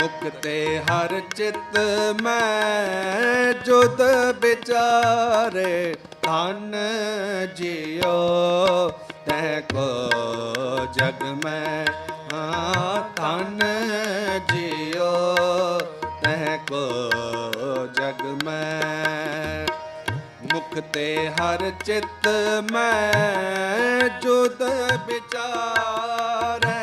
ਮੁਕਤੇ ਹਰ ਚਿਤ ਮੈਂ ਜੁਦ ਵਿਚਾਰੇ, ਧਨ ਜਿਉ ਤੈ ਕੋ ਜਗ ਮੈਂ, ਹਾਂ, ਧਨ ਜਿਉ ਤੈ ਕੋ ਜਗ ਮੈਂ। ਮੁਕਤੇ ਹਰ ਚਿਤ ਮੈਂ ਜੁਦ ਵਿਚਾਰੈ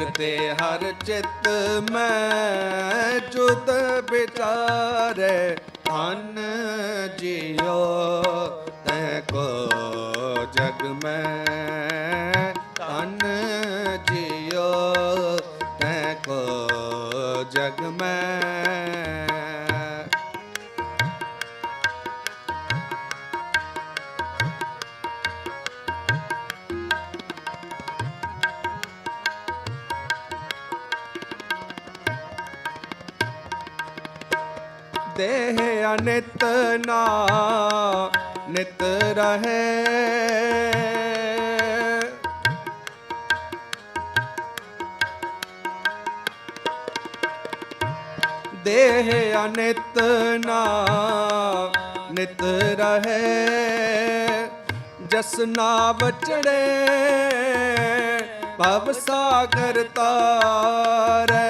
ਮੁਖ ਹਰ ਚਿਤ ਮੈਂ ਜੁਦ ਵਿਚਾਰੈ। ਧਨ ਜਿਉ ਤੈ ਕੋ ਜਗ ਮੈਂ ਦੇਹ ਅਨਿਤ ਨਾ, ਨਿਤ ਰਹੇ। ਦੇਹ ਅਨਿਤ ਨਾ, ਨਿਤ ਰਹੇ। ਜਸ ਨਾਵ ਚੜੇ ਭਵ ਸਾਗਰ ਤਾਰੈ।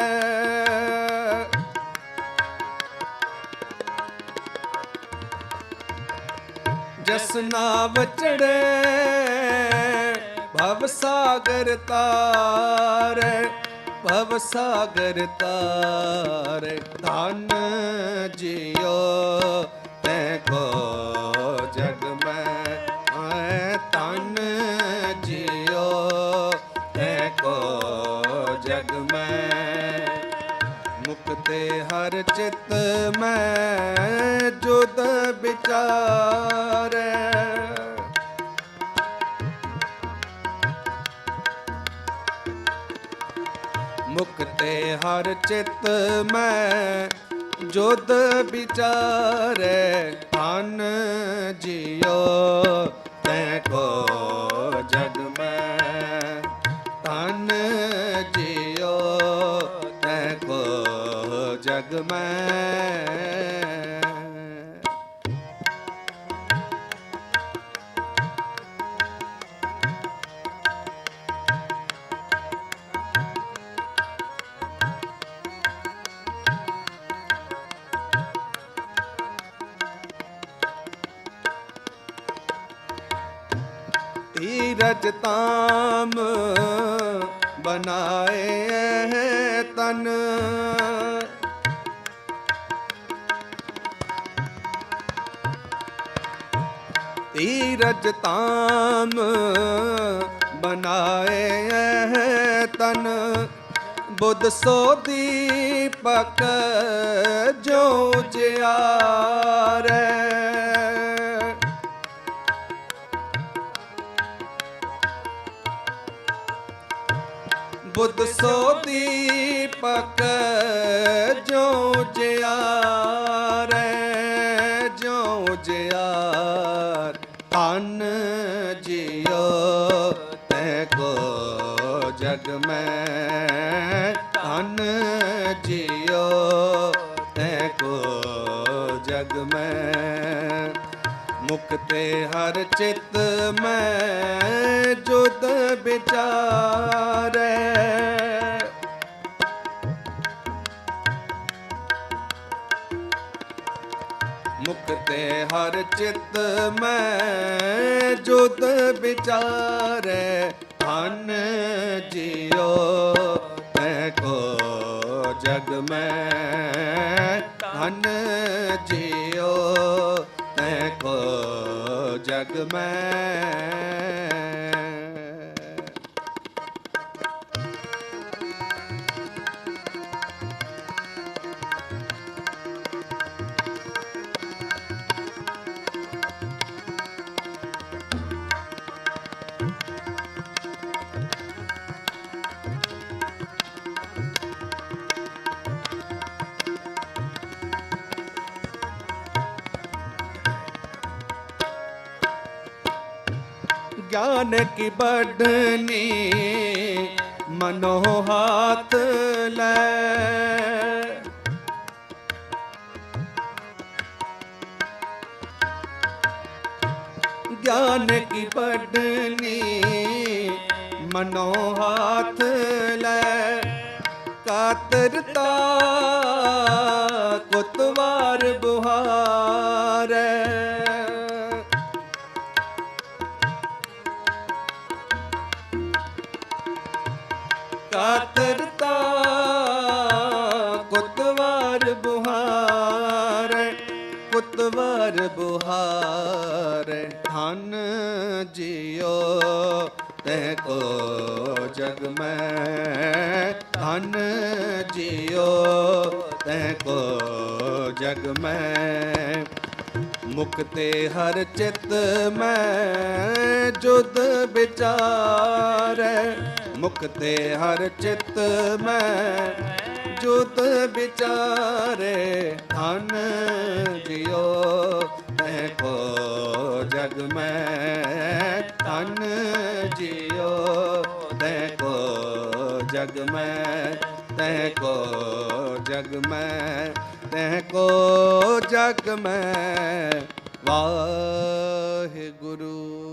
ਜਸਨਾ ਨਾਵ ਚੜੇ ਭਵ ਸਾਗਰ ਤਾਰੇ, ਭਵ ਸਾਗਰ ਤਾਰੇ, ਧਨ ਜਿਉ, ਤੈ ਕੋ ਜਗ ਮੈਂ ਆਏ, ਧਨ ਜਿਉ, ਤੈ ਕੋ ਜਗ ਮੈਂ ਹਰ ਚਿਤ ਮੈਂ ਜੁਦ ਵਿਚਾਰੈ। ਮੁਕਤੇ ਹਰ ਚਿਤ ਮੈਂ ਜੁਦ ਵਿਚਾਰੈ। ਧਨ ਜਿਉ ਧੀਰਜ ਤਾਮ ਬਨਾਏ ਹੈ ਤਨ। ਧੀਰਜ ਤਾਮ ਬਨਾਏ ਤਨ। ਬੁੱਧ ਸੋ ਦੀਪਕ ਜੋ ਜਿਆਰੈ। ਬੁੱਧ ਸੋ ਦੀਪਕ ਜੋ ਜਿਆਰੈ ਜੋ ਜਿਆਰ ਧਨ ਜਿਉ ਤੈ ਕੋ ਜਗ ਮੈਂ। ਧਨ ਜਿਉ ਤੈ ਕੋ ਜਗ ਮੈਂ। ਮੁਖ ਤੇ ਹਰ ਚਿਤ ਮੈਂ ਜੁਦ ਵਿਚਾਰੈ। ਮੁਖ ਤੇ ਹਰ ਚਿਤ ਮੈਂ ਜੁਦ ਵਿਚਾਰੈ। ਧਨ ਜਿਉ ਤੈ ਕੋ ਜਗ ਮੈਂ, ਧਨ ਜਿਉ ਜਗ ਮੈਂ ਗਿਆਨ ਕੀ ਬੜਨੀ ਮਨੋ ਹਾਥ ਲੈ ਗਿਆਨ ਕੀ ਪੜਨੀ ਮਨੋ ਹਾਥ ਲੈ ਕਾਤਰਤਾ ਧਨ ਜਿਉ, ਤੈ ਕੋ ਜਗ ਮੈਂ। ਮੁਕਤੇ ਹਰ ਚਿਤ ਮੈਂ ਜੁਦ ਵਿਚਾਰੈ। ਮੁਕਤੇ ਹਰ ਚਿਤ ਮੈਂ ਜੁਦ ਵਿਚਾਰੇ। ਧਨ ਜਿਉ, ਤੈ ਕੋ ਜਗ ਮੈਂ। ਧਨ ਜਿਉ, ਤੈ जग में तह को जग में तह को जग में वाहे गुरु